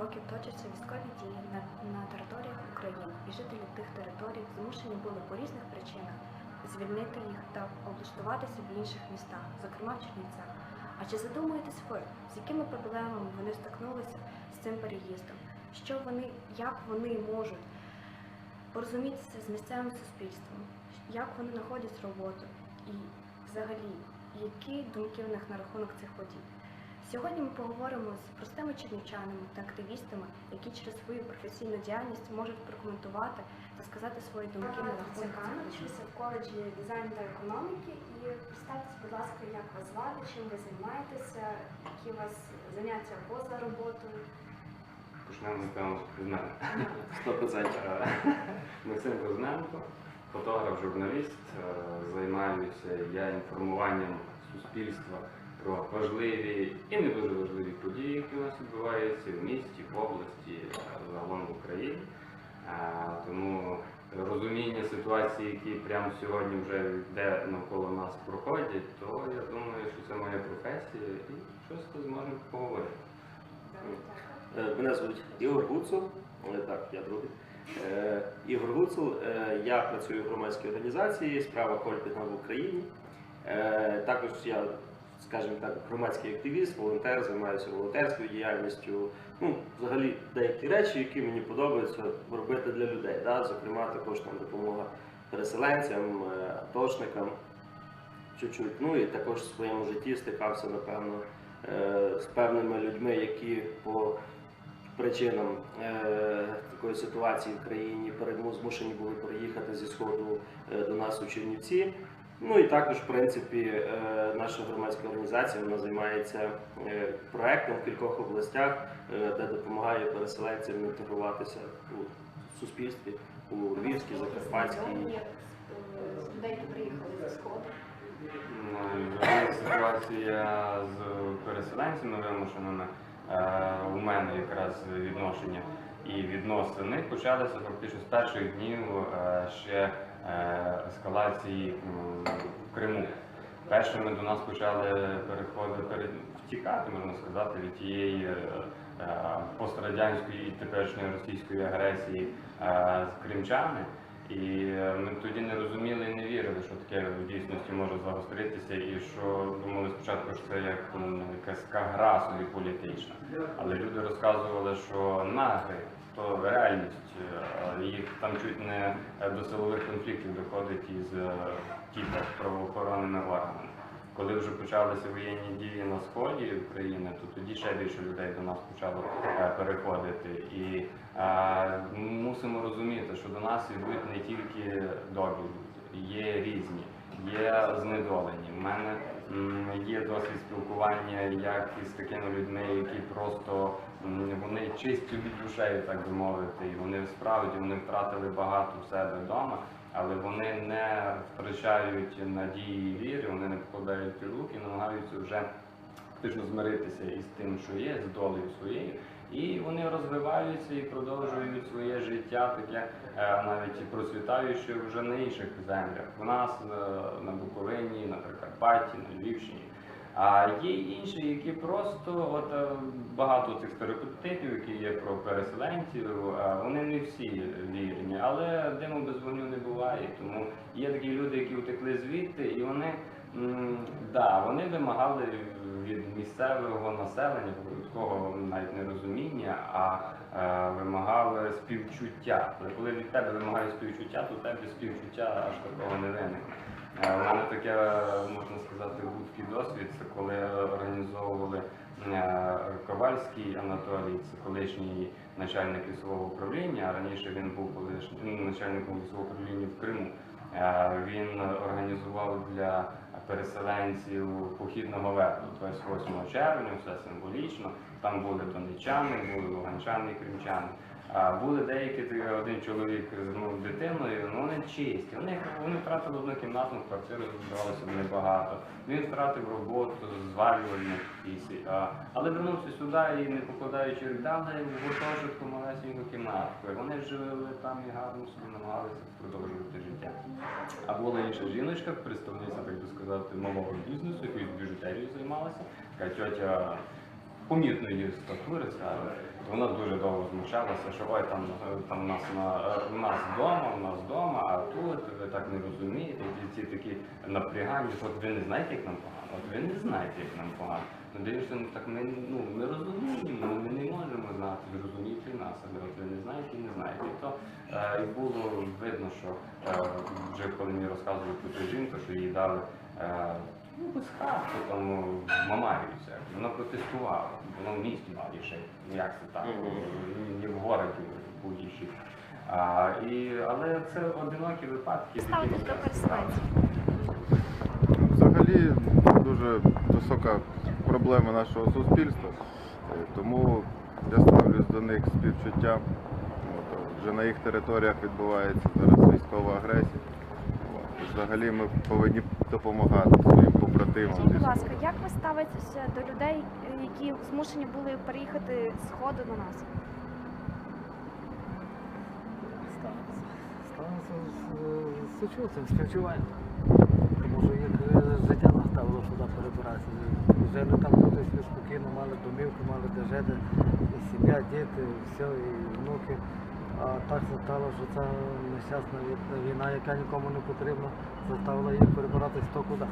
років точаться військові дії на, на територіях України, і жителі тих територій змушені були по різних причинах звільнити їх та облаштуватися в інших містах, зокрема в Чернівцях. А чи задумуєтесь ви, з якими проблемами вони стикнулися з цим переїздом? Що вони, як вони можуть порозумітися з місцевим суспільством, як вони знаходять роботу і взагалі, які думки в них на рахунок цих подій? Сьогодні ми поговоримо з простими чернівчанами та активістами, які через свою професійну діяльність можуть прокоментувати та сказати свої думки на рахунок в коледжі дизайну та економіки і представтеся, будь ласка, як вас звати, чим ви займаєтеся, які у вас заняття поза роботою. Почнемо, напевно, з мене. 100%. Е, Максим Козненко, фотограф, журналіст. Е, Займаюся я інформуванням суспільства про важливі і не дуже важливі події, які у нас відбуваються в місті, в області, загалом в Україні. Тому розуміння ситуації, які прямо сьогодні вже йде навколо нас проходять, то я думаю, що це моя професія і щось зможемо поговорити. Е, Мене звуть Ігор Гуцул, так, я другий. Е, Ігор Гуцул, е, я працюю в громадській організації Справа Хольпінга в Україні. Також я, скажімо так, громадський активіст, волонтер, займаюся волонтерською діяльністю. Ну, взагалі деякі речі, які мені подобається робити для людей. Да? Зокрема, також там допомога переселенцям, е, атошникам чуть-чуть. Ну і також в своєму житті стикався, напевно, е, з певними людьми, які по причинам е, такої ситуації в країні змушені були переїхати зі сходу до нас у Чернівці. Ну і також, в принципі, е, наша громадська організація вона займається е, проектом в кількох областях, е, де допомагає переселенцям інтегруватися у суспільстві у Львівській, Закарпатській. Які приїхали зі сходу. Ну, ситуація з переселенцями вимушеними у мене якраз відношення і відносини почалися фактично з перших днів ще ескалації в Криму. Першими до нас почали переходити втікати, можна сказати, від тієї е, е, пострадянської і теперішньої російської агресії з кримчани. І е, ми тоді не розуміли і не вірили, що таке в дійсності може загостритися, і що думали спочатку, що це як м, якась гра собі політична. Але люди розказували, що нагри то реальність, е, їх там чуть не до силових конфліктів доходить із е, тіпа правоохоронними органами. Коли вже почалися воєнні дії на сході України, то тоді ще більше людей до нас почало е, переходити. І е, мусимо розуміти, що до нас йдуть не тільки добрі люди, є різні, є знедолені. У мене є досвід спілкування як із такими людьми, які просто вони чисті від душею, так би мовити, і вони справді вони втратили багато в себе вдома. Але вони не втрачають надії і віри, вони не покладають руки, намагаються вже фактично змиритися із тим, що є, з долею своєю. І вони розвиваються і продовжують своє життя, таке е, навіть і процвітаючи вже на інших землях. У нас е, на Буковині, на Прикарпатті, на Львівщині. А є інші, які просто от е, багато цих стереотипів, які є про переселенців, вони не всі але диму без вогню не буває. Тому є такі люди, які втекли звідти, і вони да, вони вимагали від місцевого населення такого навіть не розуміння, а е, вимагали співчуття. Коли від тебе вимагають співчуття, то в тебе співчуття аж такого не виникне. Е, У мене таке, можна сказати, гудкий досвід, це коли організовували е, Ковальський Анатолій, це колишній начальник лісового управління, раніше він був колишнім начальником лісового управління в Криму. Е, Він організував для переселенців похідного вету 28 червня, все символічно. Там були донечани, були луганчани і кримчани. А були деякі один чоловік з дитиною, ну вони чисті. Вони, вони втратили однокімнатну квартиру, здавалося небагато. Він втратив роботу, звалювальну пісі. Але вернувся сюди і не покладаючи дали в гуртожитку малесеньку кімнатку. Вони жили там і гарно собі намагалися продовжувати життя. А була інша жіночка, представниця, так би сказати, малого бізнесу, якоюсь біжутерією займалася. Така тьотя помітної статури, скажімо, Вона дуже довго змущалася, що ой, там, е, там нас на е, нас вдома, у нас вдома, а тут ви так не розумієте. Ці такі напрягання, що от ви не знаєте, як нам погано, от ви не знаєте, як нам погано. Ну дивишся, ну так ми ну ми розуміємо, ми не можемо знати, ви розумієте нас, але от ви не знаєте і не знаєте. І то е, і було видно, що е, вже коли мені розказували про цю жінку, що їй дали. Е, Ну, без хатку там ну, в Мамаєві. Вона протестувала. Вона в місті має ще. Ну, Як це так? Не в городі будь-якій. А, і, але це одинокі випадки. Ставитесь до переселенців. Взагалі дуже висока проблема нашого суспільства, Е, тому я ставлюсь до них з співчуттям. Вже на їх територіях відбувається зараз військова агресія. Взагалі ми повинні допомагати своїм побратимам. Скажіть, будь ласка, як ви ставитеся до людей, які змушені були переїхати з сходу до нас? Ставиться з сучуттям, співчуваємо. Тому що їх е, життя наставило сюди перебиратися. Жили там тут собі спокійно, мали домівки, мали де жити, і сім'я, діти, все, і внуки. А так застало, стало, що ця нещасна війна, яка нікому не потрібна, заставила їх перебиратись то куди.